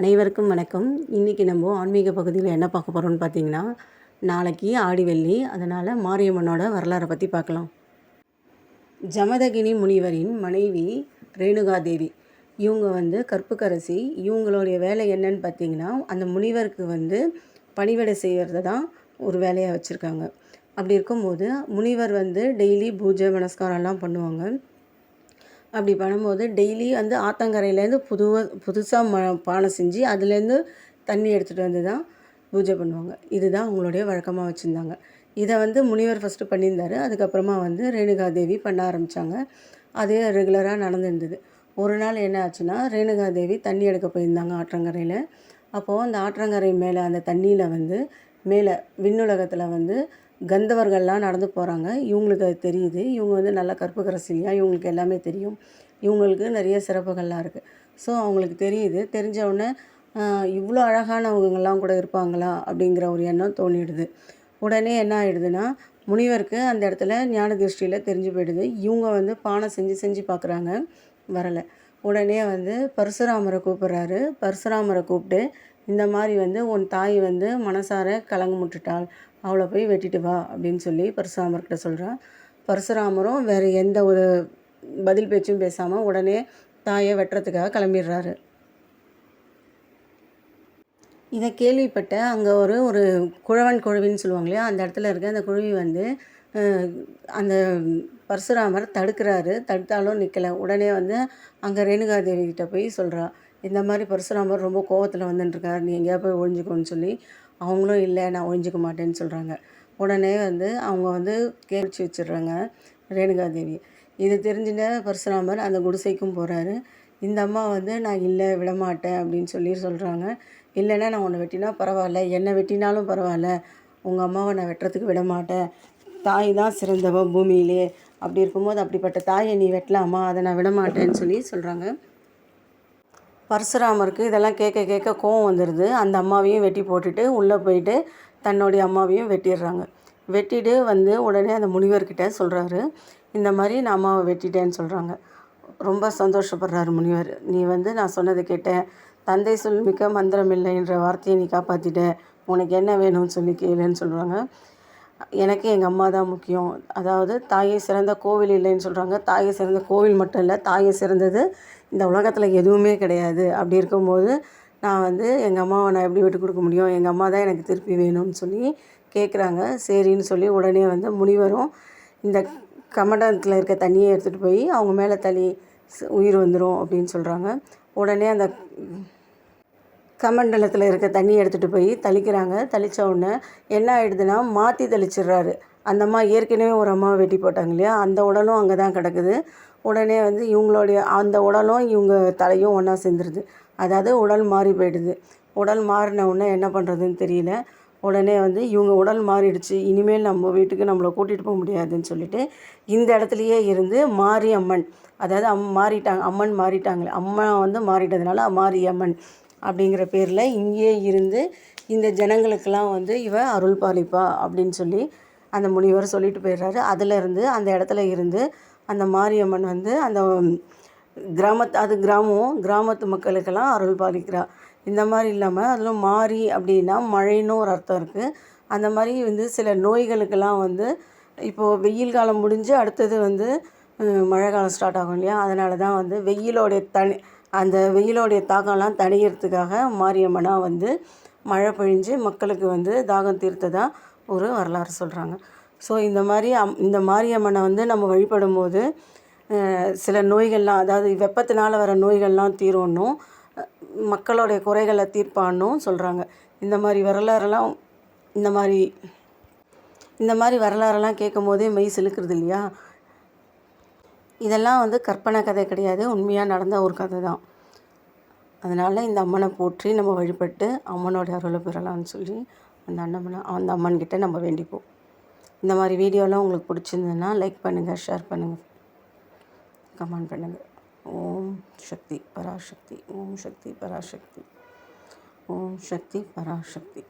அனைவருக்கும் வணக்கம். இன்றைக்கி நம்ம ஆன்மீக பகுதியில் என்ன பார்க்க போகிறோம்னு பார்த்தீங்கன்னா நாளைக்கு ஆடி வெள்ளி. அதனால் மாரியம்மனோட வரலாறை பற்றி பார்க்கலாம். ஜமதகினி முனிவரின் மனைவி ரேணுகாதேவி. இவங்க வந்து கற்புக்கரசி. இவங்களுடைய வேலை என்னன்னு பார்த்தீங்கன்னா அந்த முனிவருக்கு வந்து பணிவிடை செய்கிறது தான் ஒரு வேலையாக வச்சுருக்காங்க. அப்படி இருக்கும்போது முனிவர் வந்து டெய்லி பூஜை மனஸ்காரம்லாம் பண்ணுவாங்க. அப்படி பண்ணும்போது டெய்லி வந்து ஆத்தங்கரையிலேருந்து புதுவாக புதுசாக ம பானை செஞ்சு அதுலேருந்து தண்ணி எடுத்துகிட்டு வந்து தான் பூஜை பண்ணுவாங்க. இதுதான் அவங்களுடைய வழக்கமாக வச்சுருந்தாங்க. இதை வந்து முனிவர் ஃபஸ்ட்டு பண்ணியிருந்தாரு. அதுக்கப்புறமா வந்து ரேணுகாதேவி பண்ண ஆரம்பித்தாங்க அதே ரெகுலராக நடந்துருந்தது. ஒரு நாள் என்ன ஆச்சுன்னா ரேணுகாதேவி தண்ணி எடுக்க போயிருந்தாங்க ஆற்றங்கரையில். அப்போது அந்த ஆற்றங்கரை மேலே அந்த தண்ணியில் வந்து மேலே விண்ணுலகத்தில் வந்து கந்தவர்கள்லாம் நடந்து போகிறாங்க இவங்களுக்கு அது தெரியுது. இவங்க வந்து நல்ல கற்புக்கரசிலியாக இவங்களுக்கு எல்லாமே தெரியும். இவங்களுக்கு நிறைய சிறப்புகள்லாம் இருக்குது ஸோ அவங்களுக்கு தெரியுது. தெரிஞ்சவுடனே இவ்வளோ அழகானவங்கெல்லாம் கூட இருப்பாங்களா? அப்படிங்கிற ஒரு எண்ணம் தோணிடுது. உடனே என்ன ஆகிடுதுன்னா முனிவருக்கு அந்த இடத்துல ஞான திருஷ்டியில் தெரிஞ்சு போயிடுது. இவங்க வந்து பானை செஞ்சு செஞ்சு பார்க்குறாங்க வரலை. உடனே வந்து பரசுராமரை கூப்பிட்றாரு. பரசுராமரை கூப்பிட்டு இந்த மாதிரி வந்து உன் தாய் வந்து மனசார கலங்க முட்டுட்டாள் அவளை போய் வெட்டிட்டு வா அப்படின்னு சொல்லி பரசுராமர்கிட்ட சொல்கிறான் பரசுராமரும் வேறு எந்த ஒரு பதில் பேச்சும் பேசாமல் உடனே தாயை வெட்டுறதுக்காக கிளம்பிடுறாரு. இதை கேள்விப்பட்ட அங்கே ஒரு ஒரு குழவன் குழவின்னு சொல்லுவாங்க இல்லையா அந்த இடத்துல இருக்க அந்த குழவி வந்து அந்த பரசுராமர் தடுக்கிறாரு. தடுத்தாலும் நிற்கலை உடனே வந்து அங்கே ரேணுகாதேவி கிட்ட போய் சொல்கிறா இந்த மாதிரி பரசுராமர் ரொம்ப கோவத்தில் வந்துட்டுருக்கார் நீ எங்கேயா போய் ஒழிஞ்சுக்கோன்னு சொல்லி அவங்களும் இல்லை நான் ஒழிஞ்சிக்க மாட்டேன்னு சொல்கிறாங்க உடனே வந்து அவங்க வந்து கேட்சி வச்சிடுறாங்க ரேணுகாதேவி இது தெரிஞ்சுட்டு பரசுராமர் அந்த குடிசைக்கும் போகிறாரு இந்த அம்மா வந்து நான் இல்லை விடமாட்டேன் அப்படின்னு சொல்லி சொல்கிறாங்க இல்லைன்னா நான் உன்னை வெட்டினா பரவாயில்ல என்னை வெட்டினாலும் பரவாயில்ல. உங்கள் அம்மாவை நான் வெட்டுறதுக்கு விட மாட்டேன் தாய் தான் சிறந்தவ பூமியிலே. அப்படி இருக்கும்போது அப்படிப்பட்ட தாயை நீ வெட்டலாமா? அதை நான் விடமாட்டேன்னு சொல்லி சொல்கிறாங்க பரசுராமருக்கு இதெல்லாம் கேட்க கேட்க கோவம் வந்துடுது அந்த அம்மாவையும் வெட்டி போட்டுட்டு உள்ளே போயிட்டு தன்னுடைய அம்மாவையும் வெட்டிடுறாங்க. வெட்டிட்டு வந்து உடனே அந்த முனிவர்கிட்ட சொல்கிறாரு இந்த மாதிரி நான் அம்மாவை வெட்டிட்டேன்னு சொல்கிறாங்க ரொம்ப சந்தோஷப்படுறாரு முனிவர். நீ வந்து நான் சொன்னதை கேட்டேன். தந்தை சொல் மிக்க மந்திரம் இல்லைன்ற வார்த்தையை நீ காப்பாற்றிட்ட உனக்கு என்ன வேணும்னு சொல்லி கேளுன்னு சொல்கிறாங்க எனக்கு எங்கள் அம்மா தான் முக்கியம். அதாவது தாயை சிறந்த கோவில் இல்லைன்னு சொல்கிறாங்க தாயை சிறந்த கோவில் மட்டும் இல்லை தாயை சிறந்தது இந்த உலகத்தில் எதுவுமே கிடையாது. அப்படி இருக்கும்போது நான் வந்து எங்கள் அம்மாவை நான் எப்படி விட்டு கொடுக்க முடியும்? எங்கள் அம்மா தான் எனக்கு திருப்பி வேணும்னு சொல்லி கேட்குறாங்க சரின்னு சொல்லி உடனே வந்து முனிவரும் இந்த கமண்டலத்தில் இருக்க தண்ணியை எடுத்துகிட்டு போய் அவங்க மேலே தள்ளி உயிர் வந்துடும் அப்படின்னு சொல்கிறாங்க உடனே அந்த கமண்டலத்தில் இருக்க தண்ணியை எடுத்துகிட்டு போய் தெளிக்கிறாங்க. தெளித்த உடனே என்ன ஆகிடுதுன்னா மாற்றி தெளிச்சிடுறாரு. அந்த அம்மா ஏற்கனவே ஒரு அம்மாவை வெட்டி போட்டாங்க இல்லையா? அந்த உடலும் அங்கே தான் கிடக்குது. உடனே வந்து இவங்களுடைய அந்த உடலும் இவங்க தலையும் ஒன்றா சேர்ந்துருது. அதாவது உடல் மாறி போயிடுது. உடல் மாறின உடனே என்ன பண்ணுறதுன்னு தெரியல. உடனே வந்து இவங்க உடல் மாறிடுச்சு. இனிமேல் நம்ம வீட்டுக்கு நம்மளை கூட்டிகிட்டு போக முடியாதுன்னு சொல்லிட்டு இந்த இடத்துலையே இருந்து மாரி அம்மன் அதாவது அம் மாறிட்டாங்க அம்மன் மாறிட்டாங்களே. அம்மா வந்து மாறிட்டதுனால மாரி அம்மன் அப்படிங்கிற பேரில் இங்கேயே இருந்து இந்த ஜனங்களுக்கெல்லாம் வந்து இவ அருள் பாலிப்பா அப்படின்னு சொல்லி அந்த முனிவர் சொல்லிட்டு போயிடுறாரு. அதிலிருந்து அந்த இடத்துல இருந்து அந்த மாரியம்மன் வந்து அந்த கிராமத்து அது கிராமம் கிராமத்து மக்களுக்கெல்லாம் அருள் பாலிக்கிறா இந்த மாதிரி இல்லாமல் அதில் மாறி அப்படின்னா மழைன்னு ஒரு அர்த்தம் இருக்குது அந்த மாதிரி வந்து சில நோய்களுக்கெல்லாம் வந்து இப்போது வெயில் காலம் முடிஞ்சு அடுத்தது வந்து மழை காலம் ஸ்டார்ட் ஆகும் இல்லையா? அதனால தான் வந்து வெயிலோடைய தனி அந்த வெயிலோடைய தாக்கம்லாம் தணிகிறதுக்காக மாரியம்மனாக வந்து மழை பொழிஞ்சு மக்களுக்கு வந்து தாகம் தீர்த்ததாக ஒரு வரலாறு சொல்கிறாங்க ஸோ இந்த மாதிரி அம் இந்த மாரியம்மனை வந்து நம்ம வழிபடும் போது சில நோய்கள்லாம் அதாவது வெப்பத்தினால் வர நோய்கள்லாம் தீரணும் மக்களுடைய குறைகளை தீர்ப்பானும் சொல்கிறாங்க இந்த மாதிரி வரலாறெல்லாம் இந்த மாதிரி இந்த மாதிரி வரலாறெல்லாம் கேட்கும் போதே மெய் சிலுக்கிறது இல்லையா? இதெல்லாம் வந்து கற்பனை கதை கிடையாது. உண்மையாக நடந்த ஒரு கதை தான். அதனால் இந்த அம்மனை போற்றி நம்ம வழிபட்டு அம்மனோட அருளை பெறலாம்னு சொல்லி அந்த அண்ணம்மனை அந்த அம்மன்கிட்ட நம்ம வேண்டிப்போம். இந்த மாதிரி வீடியோலாம் உங்களுக்கு பிடிச்சிருந்ததுன்னா லைக் பண்ணுங்கள் ஷேர் பண்ணுங்கள் கமெண்ட் பண்ணுங்கள் ஓம் சக்தி பராசக்தி. ஓம் சக்தி பராசக்தி. ஓம் சக்தி பராசக்தி.